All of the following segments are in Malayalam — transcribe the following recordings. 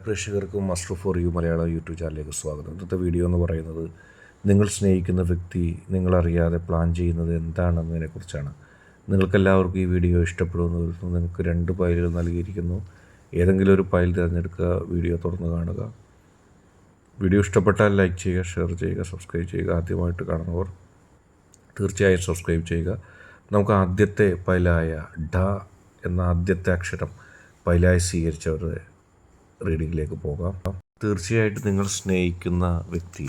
പ്രേക്ഷകർക്കും master for you Malayalam YouTube ചാനലിലേക്ക് സ്വാഗതം. ഇന്നത്തെ വീഡിയോ എന്ന് പറയുന്നത് നിങ്ങൾ സ്നേഹിക്കുന്ന വ്യക്തി നിങ്ങളറിയാതെ പ്ലാൻ ചെയ്യുന്നത് എന്താണെന്നതിനെക്കുറിച്ചാണ് നിങ്ങൾക്കെല്ലാവർക്കും ഈ വീഡിയോ ഇഷ്ടപ്പെടുമെന്ന് വരുന്നു നിങ്ങൾക്ക് രണ്ട് ഫയലുകൾ നൽകിയിരിക്കുന്നു. ഏതെങ്കിലും ഒരു ഫയൽ തിരഞ്ഞെടുക്കുക വീഡിയോ തുറന്ന് കാണുക. വീഡിയോ ഇഷ്ടപ്പെട്ടാൽ ലൈക്ക് ചെയ്യുക ഷെയർ ചെയ്യുക സബ്സ്ക്രൈബ് ചെയ്യുക ആദ്യമായിട്ട് കാണുന്നവർ തീർച്ചയായും സബ്സ്ക്രൈബ് ചെയ്യുക. നമുക്ക് ആദ്യത്തെ പൈലായ ഡ എന്ന ആദ്യത്തെ അക്ഷരം പൈലായി സ്വീകരിച്ചവരുടെ റീഡിങ്ങിലേക്ക് പോകാം. തീർച്ചയായിട്ടും നിങ്ങൾ സ്നേഹിക്കുന്ന വ്യക്തി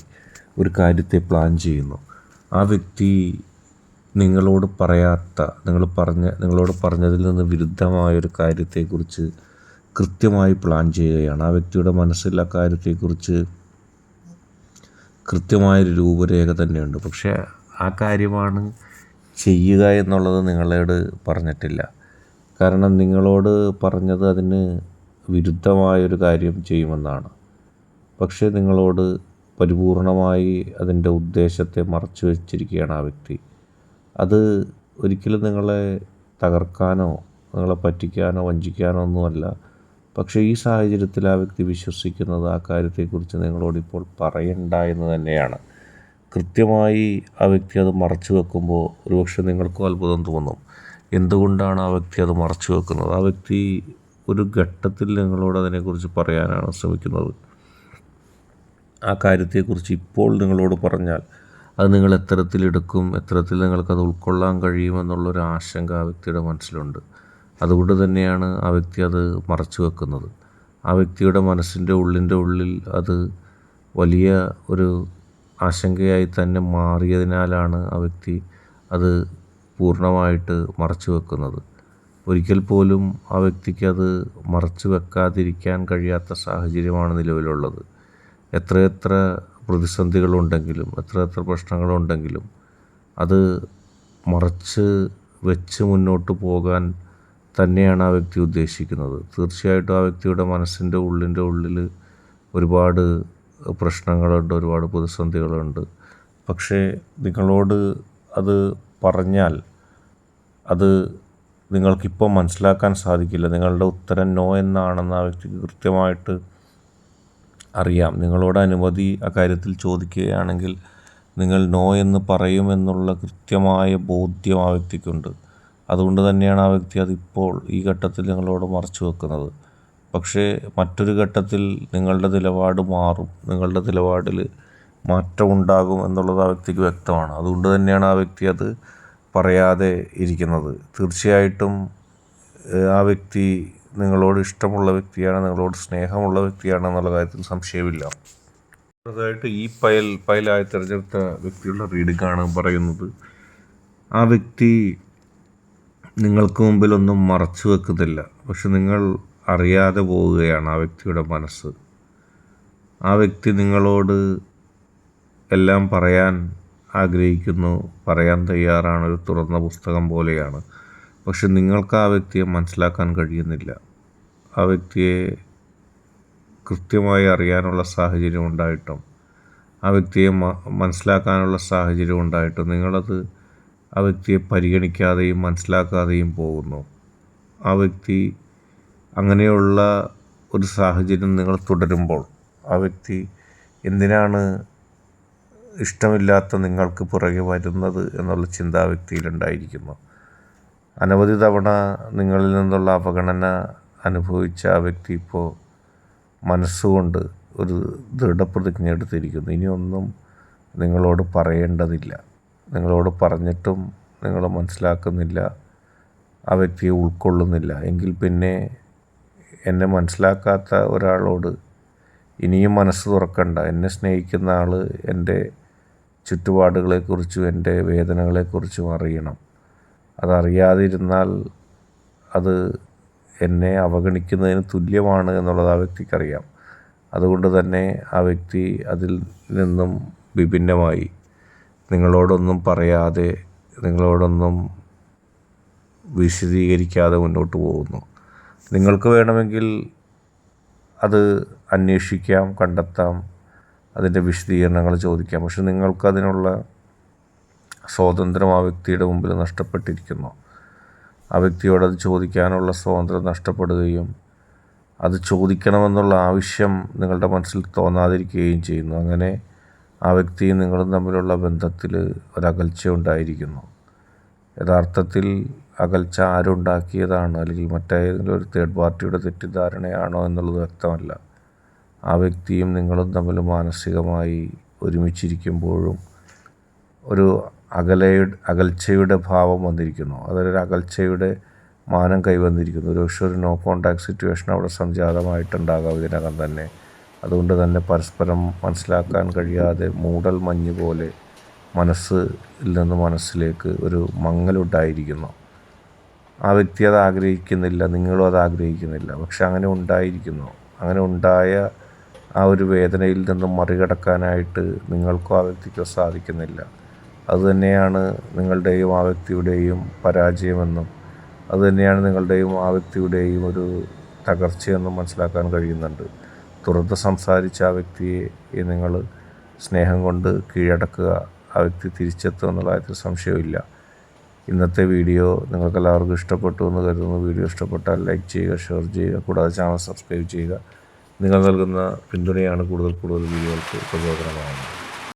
ഒരു കാര്യത്തെ പ്ലാൻ ചെയ്യുന്നു. ആ വ്യക്തി നിങ്ങളോട് പറയാത്ത നിങ്ങൾ പറഞ്ഞ നിങ്ങളോട് പറഞ്ഞതിൽ നിന്ന് വിരുദ്ധമായ ഒരു കാര്യത്തെക്കുറിച്ച് കൃത്യമായി പ്ലാൻ ചെയ്യുകയാണ്. ആ വ്യക്തിയുടെ മനസ്സിൽ ആ കാര്യത്തെക്കുറിച്ച് കൃത്യമായൊരു രൂപരേഖ തന്നെയുണ്ട്. പക്ഷേ ആ കാര്യമാണ് ചെയ്യുക എന്നുള്ളത് നിങ്ങളോട് പറഞ്ഞിട്ടില്ല. കാരണം നിങ്ങളോട് പറഞ്ഞത് അതിന് വിരുദ്ധമായൊരു കാര്യം ചെയ്യുമെന്നാണ്. പക്ഷേ നിങ്ങളോട് പരിപൂർണമായി അതിന്റെ ഉദ്ദേശത്തെ മറച്ചു വച്ചിരിക്കുകയാണ് ആ വ്യക്തി. അത് ഒരിക്കലും നിങ്ങളെ തകർക്കാനോ നിങ്ങളെ പറ്റിക്കാനോ വഞ്ചിക്കാനോ ഒന്നുമല്ല. പക്ഷേ ഈ സാഹചര്യത്തിൽ ആ വ്യക്തി വിശ്വസിക്കുന്നത് ആ കാര്യത്തെക്കുറിച്ച് നിങ്ങളോട് ഇപ്പോൾ പറയണ്ട എന്ന് തന്നെയാണ്. കൃത്യമായി ആ വ്യക്തി അത് മറച്ചു വെക്കുമ്പോൾ ഒരുപക്ഷെ നിങ്ങൾക്കും അത്ഭുതം തോന്നും. എന്തുകൊണ്ടാണ് ആ വ്യക്തി അത് മറച്ചു വെക്കുന്നത്? ആ വ്യക്തി ഒരു ഘട്ടത്തിൽ നിങ്ങളോട് അതിനെക്കുറിച്ച് പറയാനാണ് ശ്രമിക്കുന്നത്. ആ കാര്യത്തെക്കുറിച്ച് ഇപ്പോൾ നിങ്ങളോട് പറഞ്ഞാൽ അത് നിങ്ങൾ എത്തരത്തിലെടുക്കും എത്തരത്തിൽ നിങ്ങൾക്കത് ഉൾക്കൊള്ളാൻ കഴിയുമെന്നുള്ളൊരു ആശങ്ക ആ വ്യക്തിയുടെ മനസ്സിലുണ്ട്. അതുകൊണ്ട് തന്നെയാണ് ആ വ്യക്തി അത് മറച്ചു വെക്കുന്നത്. ആ വ്യക്തിയുടെ മനസ്സിന്റെ ഉള്ളിന്റെ ഉള്ളിൽ അത് വലിയ ഒരു ആശങ്കയായി തന്നെ മാറിയതിനാലാണ് ആ വ്യക്തി അത് പൂർണമായിട്ട് മറച്ചു വെക്കുന്നത്. ഒരിക്കൽ പോലും ആ വ്യക്തിക്ക് അത് മറച്ചു വെക്കാതിരിക്കാൻ കഴിയാത്ത സാഹചര്യമാണ് നിലവിലുള്ളത്. എത്രയെത്ര പ്രതിസന്ധികളുണ്ടെങ്കിലും എത്രയെത്ര പ്രശ്നങ്ങളുണ്ടെങ്കിലും അത് മറച്ച് വെച്ച് മുന്നോട്ട് പോകാൻ തന്നെയാണ് ആ വ്യക്തി ഉദ്ദേശിക്കുന്നത്. തീർച്ചയായിട്ടും ആ വ്യക്തിയുടെ മനസ്സിന്റെ ഉള്ളിന്റെ ഉള്ളിൽ ഒരുപാട് പ്രശ്നങ്ങളുണ്ട് ഒരുപാട് പ്രതിസന്ധികളുണ്ട്. പക്ഷേ നിങ്ങളോട് അത് പറഞ്ഞാൽ അത് നിങ്ങൾക്കിപ്പോൾ മനസ്സിലാക്കാൻ സാധിക്കില്ല. നിങ്ങളുടെ ഉത്തരം നോ എന്നാണെന്ന് ആ വ്യക്തിക്ക് കൃത്യമായിട്ട് അറിയാം. നിങ്ങളോട് അനുമതി ആ കാര്യത്തിൽ ചോദിക്കുകയാണെങ്കിൽ നിങ്ങൾ നോ എന്ന് പറയുമെന്നുള്ള കൃത്യമായ ബോധ്യം ആ വ്യക്തിക്കുണ്ട്. അതുകൊണ്ട് തന്നെയാണ് ആ വ്യക്തി അതിപ്പോൾ ഈ ഘട്ടത്തിൽ നിങ്ങളോട് മറച്ചു വെക്കുന്നത്. പക്ഷേ മറ്റൊരു ഘട്ടത്തിൽ നിങ്ങളുടെ നിലപാട് മാറും. നിങ്ങളുടെ നിലപാടിൽ മാറ്റമുണ്ടാകും എന്നുള്ളത് ആ വ്യക്തിക്ക് വ്യക്തമാണ്. അതുകൊണ്ട് തന്നെയാണ് ആ വ്യക്തി അത് പറയാതെ ഇരിക്കുന്നത്. തീർച്ചയായിട്ടും ആ വ്യക്തി നിങ്ങളോട് ഇഷ്ടമുള്ള വ്യക്തിയാണ് നിങ്ങളോട് സ്നേഹമുള്ള വ്യക്തിയാണ് എന്നുള്ള കാര്യത്തിൽ സംശയമില്ല. അതായിട്ട് ഈ പയൽ പയലായി തിരഞ്ഞെടുത്ത വ്യക്തിയുടെ റീഡിംഗാണ് പറയുന്നത്. ആ വ്യക്തി നിങ്ങൾക്ക് മുമ്പിലൊന്നും മറച്ചു വെക്കുന്നില്ല. പക്ഷെ നിങ്ങൾ അറിയാതെ പോവുകയാണ് ആ വ്യക്തിയുടെ മനസ്സ്. ആ വ്യക്തി നിങ്ങളോട് എല്ലാം പറയാൻ ആഗ്രഹിക്കുന്നു പറയാൻ തയ്യാറാണ് ഒരു തുറന്ന പുസ്തകം പോലെയാണ്. പക്ഷെ നിങ്ങൾക്ക് ആ വ്യക്തിയെ മനസ്സിലാക്കാൻ കഴിയുന്നില്ല. ആ വ്യക്തിയെ കൃത്യമായി അറിയാനുള്ള സാഹചര്യം ഉണ്ടായിട്ടും ആ വ്യക്തിയെ മനസ്സിലാക്കാനുള്ള സാഹചര്യം ഉണ്ടായിട്ടും നിങ്ങളത് ആ വ്യക്തിയെ പരിഗണിക്കാതെയും മനസ്സിലാക്കാതെയും പോകുന്നു. ആ വ്യക്തി അങ്ങനെയുള്ള ഒരു സാഹചര്യം നിങ്ങൾ തുടരുമ്പോൾ ആ വ്യക്തി എന്തിനാണ് ഇഷ്ടമില്ലാത്ത നിങ്ങൾക്ക് പുറകെ വരുന്നത് എന്നുള്ള ചിന്താ വ്യക്തിയിലുണ്ടായിരിക്കുന്നു അനവധി തവണ നിങ്ങളിൽ നിന്നുള്ള അവഗണന അനുഭവിച്ച ആ വ്യക്തി ഇപ്പോൾ മനസ്സുകൊണ്ട് ഒരു ദൃഢപ്രതിജ്ഞ എടുത്തിരിക്കുന്നു. ഇനിയൊന്നും നിങ്ങളോട് പറയേണ്ടതില്ല. നിങ്ങളോട് പറഞ്ഞിട്ടും നിങ്ങൾ മനസ്സിലാക്കുന്നില്ല. ആ വ്യക്തിയെ ഉൾക്കൊള്ളുന്നില്ല. എങ്കിൽ പിന്നെ എന്നെ മനസ്സിലാക്കാത്ത ഒരാളോട് ഇനിയും മനസ്സ് തുറക്കണ്ട. എന്നെ സ്നേഹിക്കുന്ന ആൾ എന്റെ ചുറ്റുപാടുകളെക്കുറിച്ചും എന്റെ വേദനകളെക്കുറിച്ചും അറിയണം. അതറിയാതിരുന്നാൽ അത് എന്നെ അവഗണിക്കുന്നതിന് തുല്യമാണ് എന്നുള്ളത് ആ വ്യക്തിക്കറിയാം. അതുകൊണ്ട് തന്നെ ആ വ്യക്തി അതിൽ നിന്നും വിഭിന്നമായി. നിങ്ങളോടൊന്നും പറയാതെ നിങ്ങളോടൊന്നും വിശദീകരിക്കാതെ മുന്നോട്ട് പോകുന്നു. നിങ്ങൾക്ക് വേണമെങ്കിൽ അത് അന്വേഷിക്കാം കണ്ടെത്താം. അതിന്റെ വിശദീകരണങ്ങൾ ചോദിക്കാം. പക്ഷെ നിങ്ങൾക്കതിനുള്ള സ്വാതന്ത്ര്യം ആ വ്യക്തിയുടെ മുമ്പിൽ നഷ്ടപ്പെട്ടിരിക്കുന്നു. ആ വ്യക്തിയോട് അത് ചോദിക്കാനുള്ള സ്വാതന്ത്ര്യം നഷ്ടപ്പെടുകയും അത് ചോദിക്കണമെന്നുള്ള ആവശ്യം നിങ്ങളുടെ മനസ്സിൽ തോന്നാതിരിക്കുകയും ചെയ്യുന്നു. അങ്ങനെ ആ വ്യക്തിയും നിങ്ങളും തമ്മിലുള്ള ബന്ധത്തിൽ ഒരകൽച്ച ഉണ്ടായിരിക്കുന്നു. യഥാർത്ഥത്തിൽ അകൽച്ച ആരുണ്ടാക്കിയതാണ്? അല്ലെങ്കിൽ മറ്റേതെങ്കിലും ഒരു തേർഡ് പാർട്ടിയുടെ തെറ്റിദ്ധാരണയാണോ എന്നുള്ളത് വ്യക്തമല്ല. ആ വ്യക്തിയും നിങ്ങളും തമ്മിൽ മാനസികമായി ഒരുമിച്ചിരിക്കുമ്പോഴും ഒരു അകലയുടെ അകൽച്ചയുടെ ഭാവം വന്നിരിക്കുന്നു. അതൊരു അകൽച്ചയുടെ മാനം കൈവന്നിരിക്കുന്നു. ഒരു പക്ഷേ ഒരു നോ കോണ്ടാക്ട് സിറ്റുവേഷൻ അവിടെ സംജാതമായിട്ടുണ്ടാകാം ഇതിനകം തന്നെ. അതുകൊണ്ട് തന്നെ പരസ്പരം മനസ്സിലാക്കാൻ കഴിയാതെ മൂടൽ മഞ്ഞ് പോലെ മനസ്സിൽ നിന്ന് മനസ്സിലേക്ക് ഒരു മങ്ങലുണ്ടായിരിക്കുന്നു ആ വ്യക്തി അത് ആഗ്രഹിക്കുന്നില്ല നിങ്ങളും അത് ആഗ്രഹിക്കുന്നില്ല. പക്ഷെ അങ്ങനെ ഉണ്ടായിരിക്കുന്നു. അങ്ങനെ ഉണ്ടായ ആ ഒരു വേദനയിൽ നിന്നും മറികടക്കാനായിട്ട് നിങ്ങൾക്കോ ആ വ്യക്തിക്കോ സാധിക്കുന്നില്ല. അതുതന്നെയാണ് നിങ്ങളുടെയും ആ വ്യക്തിയുടെയും പരാജയമെന്നും അതുതന്നെയാണ് നിങ്ങളുടെയും ആ വ്യക്തിയുടെയും ഒരു തകർച്ചയെന്നും മനസ്സിലാക്കാൻ കഴിയുന്നുണ്ട്. തുറന്ന് സംസാരിച്ച ആ വ്യക്തിയെ നിങ്ങൾ സ്നേഹം കൊണ്ട് കീഴടക്കുക ആ വ്യക്തി തിരിച്ചെത്തും എന്നുള്ള കാര്യത്തിൽ സംശയമില്ല ഇന്നത്തെ വീഡിയോ നിങ്ങൾക്കെല്ലാവർക്കും ഇഷ്ടപ്പെട്ടു എന്ന് കരുതുന്നു. വീഡിയോ ഇഷ്ടപ്പെട്ടാൽ ലൈക്ക് ചെയ്യുക ഷെയർ ചെയ്യുക കൂടാതെ ചാനൽ സബ്സ്ക്രൈബ് ചെയ്യുക. നിങ്ങൾ നൽകുന്ന പിന്തുണയാണ് കൂടുതൽ കൂടുതൽ വീഡിയോകൾക്ക് പ്രചോദനമാകുന്നത്.